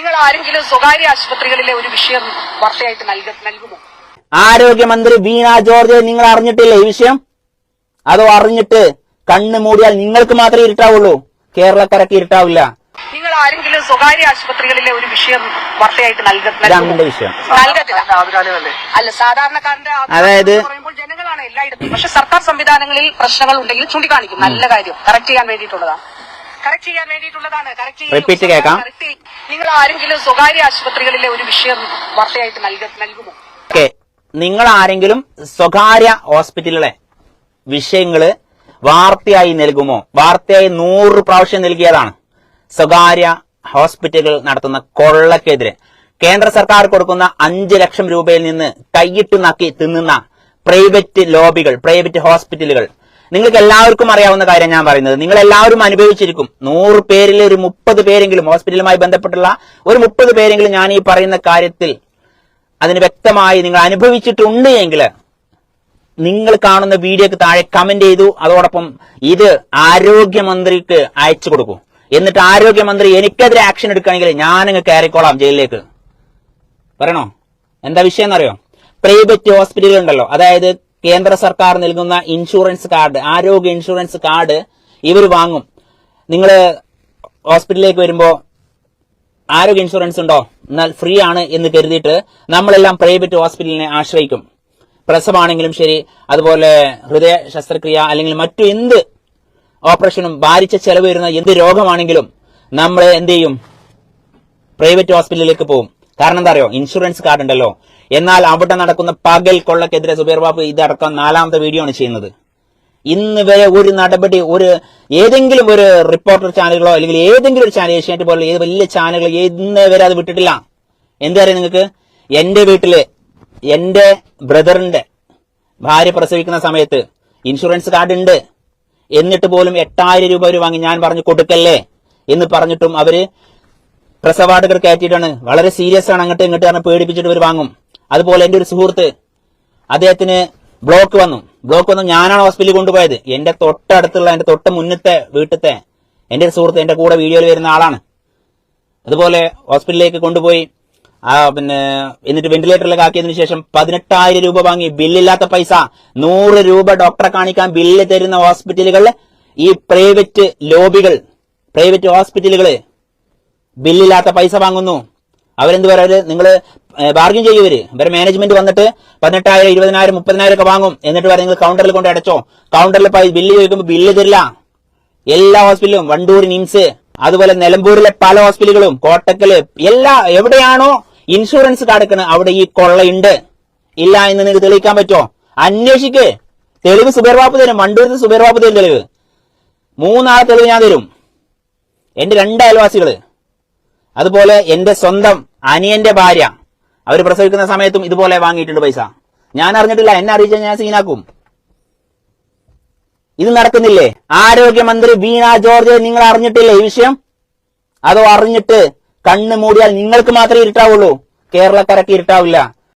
നിങ്ങൾ ആരെങ്കിലും സ്വകാര്യ ആശുപത്രികളിലെ ഒരു വിഷയം വാർത്തയായിട്ട് നൽക നൽകുമോ? ആരോഗ്യമന്ത്രി വീണ ജോർജ് നിങ്ങൾ അറിഞ്ഞിട്ടില്ലേ ഈ വിഷയം? അതോ അറിഞ്ഞിട്ട് കണ്ണ് മൂടിയാൽ നിങ്ങൾക്ക് മാത്രമേ ഇരുട്ടാവുള്ളൂ? കേരളക്കരക്ക് ഇരുട്ടാവില്ല. നിങ്ങൾ ആരെങ്കിലും സ്വകാര്യ ആശുപത്രികളിലെ ഒരു വിഷയം വാർത്തയായിട്ട്? വിഷയം. നൽകത്തില്ല. അല്ല സാധാരണക്കാരന്റെ അതായത് പറയുമ്പോൾ ജനങ്ങളാണ് എല്ലായിടത്തും. പക്ഷെ സർക്കാർ സംവിധാനങ്ങളിൽ പ്രശ്നങ്ങൾ ഉണ്ടെങ്കിൽ ചൂണ്ടിക്കാണിക്കും. നല്ല കാര്യം. കറക്റ്റ് ചെയ്യാൻ വേണ്ടിയിട്ടുള്ളതാണ്. കറക്റ്റ് ചെയ്യാൻ വേണ്ടിയിട്ടുള്ളതാണ്. കറക്റ്റ് Repeat കേൾക്കാം. നിങ്ങൾ ആരെങ്കിലും സ്വകാര്യ ആശുപത്രികളിലെ ഒരു വിഷയം വാർത്തയായിട്ട് നൽക നൽകുമോ? ഓക്കെ നിങ്ങൾ ആരെങ്കിലും സ്വകാര്യ ഹോസ്പിറ്റലുകളെ വിഷയങ്ങൾ വാർത്തയായി നൽകുമോ? വാർത്തയായി നൂറ് പ്രാവശ്യം നൽകിയതാണ്. സ്വകാര്യ ഹോസ്പിറ്റലുകൾ നടത്തുന്ന കൊള്ളക്കെതിരെ. കേന്ദ്ര സർക്കാർ കൊടുക്കുന്ന അഞ്ച് ലക്ഷം രൂപയിൽ നിന്ന് കൈയിട്ട് നക്കി തിന്നുന്ന പ്രൈവറ്റ് ലോബികൾ പ്രൈവറ്റ് ഹോസ്പിറ്റലുകൾ നിങ്ങൾക്ക് എല്ലാവർക്കും അറിയാവുന്ന കാര്യം ഞാൻ പറയുന്നത്. നിങ്ങൾ എല്ലാവരും അനുഭവിച്ചിരിക്കും. നൂറ് പേരിൽ ഒരു മുപ്പത് പേരെങ്കിലും ഹോസ്പിറ്റലുമായി ബന്ധപ്പെട്ടുള്ള ഒരു മുപ്പത് പേരെങ്കിലും ഞാൻ ഈ പറയുന്ന കാര്യത്തിൽ അതിന് വ്യക്തമായി നിങ്ങൾ അനുഭവിച്ചിട്ടുണ്ട് എങ്കിൽ നിങ്ങൾ കാണുന്ന വീഡിയോക്ക് താഴെ കമന്റ് ചെയ്തു. അതോടൊപ്പം ഇത് ആരോഗ്യമന്ത്രിക്ക് അയച്ചു കൊടുക്കൂ. എന്നിട്ട് ആരോഗ്യമന്ത്രി എനിക്കെതിരെ ആക്ഷൻ എടുക്കുകയാണെങ്കിൽ ഞാനങ്ങ് കയറിക്കോളാം ജയിലിലേക്ക്. പറയണോ? എന്താ വിഷയം എന്നറിയോ? പ്രൈവറ്റ് ഹോസ്പിറ്റലുകൾ ഉണ്ടല്ലോ. അതായത് കേന്ദ്ര സർക്കാർ നൽകുന്ന ഇൻഷുറൻസ് കാർഡ് ആരോഗ്യ ഇൻഷുറൻസ് കാർഡ് ഇവർ വാങ്ങും. നിങ്ങൾ ഹോസ്പിറ്റലിലേക്ക് വരുമ്പോൾ ആരോഗ്യ ഇൻഷുറൻസ് ഉണ്ടോ? എന്നാൽ ഫ്രീ ആണ് എന്ന് കരുതിയിട്ട് നമ്മളെല്ലാം പ്രൈവറ്റ് ഹോസ്പിറ്റലിനെ ആശ്രയിക്കും. പ്രസവമാണെങ്കിലും ശരി അതുപോലെ ഹൃദയ ശസ്ത്രക്രിയ അല്ലെങ്കിൽ മറ്റു എന്ത് ഓപ്പറേഷനും ഭാരിച്ച ചെലവ് വരുന്ന എന്ത് രോഗമാണെങ്കിലും നമ്മളെ എന്ത് ചെയ്യും? പ്രൈവറ്റ് ഹോസ്പിറ്റലിലേക്ക് പോകും. കാരണം എന്താ അറിയോ? ഇൻഷുറൻസ് കാർഡ് ഉണ്ടല്ലോ. എന്നാൽ അവിടെ നടക്കുന്ന പകൽ കൊള്ളക്കെതിരെ സുബേർ ബാബു ഇതടക്കം നാലാമത്തെ വീഡിയോ ആണ് ചെയ്യുന്നത്. ഇന്ന് വരെ ഒരു നടപടി ഒരു ഏതെങ്കിലും ഒരു റിപ്പോർട്ടർ ചാനലുകളോ അല്ലെങ്കിൽ ഏതെങ്കിലും ഒരു ചാനൽ ഏഷ്യാനെറ്റ് പോലുള്ള ഏത് വലിയ ചാനലുകൾ ഇന്ന് വരെ അത് വിട്ടിട്ടില്ല. എന്താ നിങ്ങൾക്ക്? എന്റെ വീട്ടിൽ എന്റെ ബ്രദറിന്റെ ഭാര്യ പ്രസവിക്കുന്ന സമയത്ത് ഇൻഷുറൻസ് കാർഡ് ഉണ്ട്. എന്നിട്ട് പോലും എട്ടായിരം രൂപ ഒരു വാങ്ങി. ഞാൻ പറഞ്ഞു കൊടുക്കല്ലേ എന്ന് പറഞ്ഞിട്ടും അവർ പ്രസവാടകർ കയറ്റിയിട്ടാണ്. വളരെ സീരിയസ് ആണ് അങ്ങോട്ട് ഇങ്ങോട്ട് പറഞ്ഞ് പേടിപ്പിച്ചിട്ട് ഇവർ വാങ്ങും. അതുപോലെ എന്റെ ഒരു സുഹൃത്ത് അദ്ദേഹത്തിന് ബ്ലോക്ക് വന്നു. ബ്ലോക്ക് വന്നു ഞാനാണ് ഹോസ്പിറ്റലിൽ കൊണ്ടുപോയത്. എന്റെ തൊട്ടടുത്തുള്ള എന്റെ തൊട്ട മുന്നത്തെ വീട്ടിലത്തെ എന്റെ ഒരു സുഹൃത്ത് എന്റെ കൂടെ വീഡിയോയിൽ വരുന്ന ആളാണ്. അതുപോലെ ഹോസ്പിറ്റലിലേക്ക് കൊണ്ടുപോയി. ആ പിന്നെ എന്നിട്ട് വെന്റിലേറ്ററിലേക്ക് ആക്കിയതിനു ശേഷം പതിനെട്ടായിരം രൂപ വാങ്ങി. ബില്ലില്ലാത്ത പൈസ. നൂറ് രൂപ ഡോക്ടറെ കാണിക്കാൻ ബില്ല് തരുന്ന ഹോസ്പിറ്റലുകൾ ഈ പ്രൈവറ്റ് ലോബികൾ പ്രൈവറ്റ് ഹോസ്പിറ്റലുകൾ ബില്ലില്ലാത്ത പൈസ വാങ്ങുന്നു. അവരെന്ത് പറയാറ് നിങ്ങൾ ബാർഗിൻ ചെയ്യുവര് ഇവരെ. മാനേജ്മെന്റ് വന്നിട്ട് പതിനെട്ടായിരം ഇരുപതിനായിരം മുപ്പതിനായിരം ഒക്കെ വാങ്ങും. എന്നിട്ട് പറയാം നിങ്ങൾ കൗണ്ടറിൽ കൊണ്ട് അടച്ചോ. കൗണ്ടറിൽ ബില്ല് ചോദിക്കുമ്പോൾ ബില്ല് തരില്ല. എല്ലാ ഹോസ്പിറ്റലും വണ്ടൂർ നിംസ് അതുപോലെ നിലമ്പൂരിലെ പല ഹോസ്പിറ്റലുകളും കോട്ടക്കൽ എല്ലാ എവിടെയാണോ ഇൻഷുറൻസ് കാർഡ് അവിടെ ഈ കൊള്ളയുണ്ട് ഇല്ല എന്ന് നിങ്ങൾക്ക് തെളിയിക്കാൻ പറ്റുമോ അന്വേഷിക്ക്. തെളിവ് സുബൈർ ബാബു തരും. വണ്ടൂരിൽ സുബൈർ ബാബു തരും തെളിവ്. മൂന്നാളെ തെളിവ് ഞാൻ തരും. എന്റെ രണ്ട് അയൽവാസികൾ. അതുപോലെ എന്റെ സ്വന്തം അനിയന്റെ ഭാര്യ. അവർ പ്രസവിക്കുന്ന സമയത്തും ഇതുപോലെ വാങ്ങിയിട്ടുണ്ട് പൈസ. ഞാൻ അറിഞ്ഞിട്ടില്ല എന്നെ അറിയിച്ചാൽ ഞാൻ സീനാക്കും. ഇത് നടക്കുന്നില്ലേ? ആരോഗ്യമന്ത്രി വീണ ജോർജ് നിങ്ങൾ അറിഞ്ഞിട്ടില്ലേ ഈ വിഷയം? അതോ അറിഞ്ഞിട്ട് കണ്ണ് മൂടിയാൽ നിങ്ങൾക്ക് മാത്രമേ ഇരുട്ടാവുള്ളൂ? കേരളക്കരക്ക് ഇരുട്ടാവില്ല.